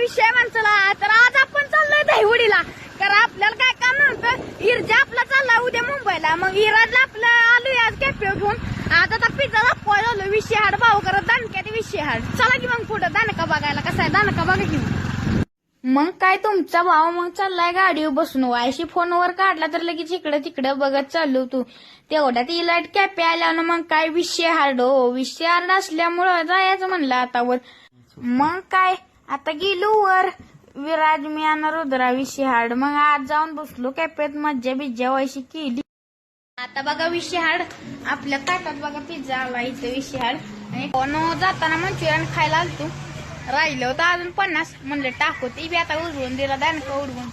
विषय माणसाला. तर आज आपण चाललोय दहिवडीला. तर आपल्याला काय काम नव्हतं हिरजा आपला चालला उद्या मुंबईला. मग हिराजला आपलं आलोय आज कॅफे घेऊन. आता आता पिझ्झा दाखवायला आलो विषय हाड भाव करत दानक्यात विषय हाड चला की मग पुढं दानका बघायला. कसा आहे? दानका बघा की मग. काय तुमचा भाव मग चाललाय गाडीवर बसून. वायशी फोनवर काढला तर लगेच इकडे तिकडे बघत चाललो तू. तेवढ्यात लाइट कॅपे आल्यानं मग काय विषय हार्ड हो? विषय हार्ड असल्यामुळं जायचं म्हणलं आता वर मग काय? आता गेलो वर. विराज मी आणा रुद्रा विषय मग आज जाऊन बसलो. कॅपेत मज्जा बिज्जा वायशी केली. आता बघा विषय आपल्या ताटात बघा पिझ्झा आला इथं विषय आणि कोण जाताना मंचुरियन खायला आलतो. राहिलं होतं अजून पन्नास. म्हणलं टाकू. ती बी आता उडवून दिला. दानका उडवून.